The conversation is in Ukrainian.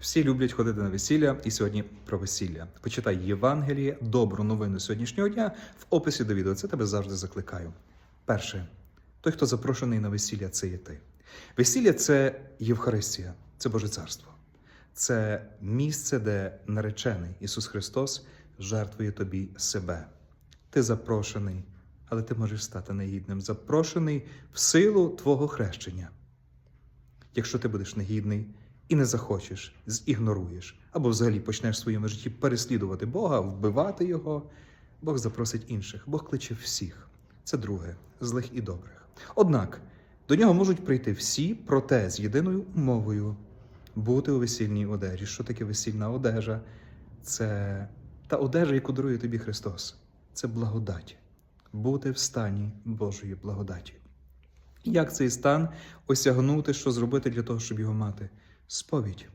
Всі люблять ходити на весілля, і сьогодні про весілля. Почитай Євангеліє, добру новину сьогоднішнього дня в описі до відео. Це тебе завжди закликаю. Перше, той, хто запрошений на весілля, це є ти. Весілля це Євхаристія, це Боже Царство. Це місце, де наречений Ісус Христос жертвує тобі себе. Ти запрошений, але ти можеш стати негідним. Запрошений в силу Твого хрещення. Якщо ти будеш негідний і не захочеш, зігноруєш, або взагалі почнеш в своєму житті переслідувати Бога, вбивати Його, Бог запросить інших, Бог кличе всіх. Це друге, злих і добрих. Однак до нього можуть прийти всі, проте з єдиною умовою бути у весільній одежі. Що таке весільна одежа? Це та одежа, яку дарує тобі Христос. Це благодать. Бути в стані Божої благодаті. Як цей стан осягнути, що зробити для того, щоб його мати? Сповідь.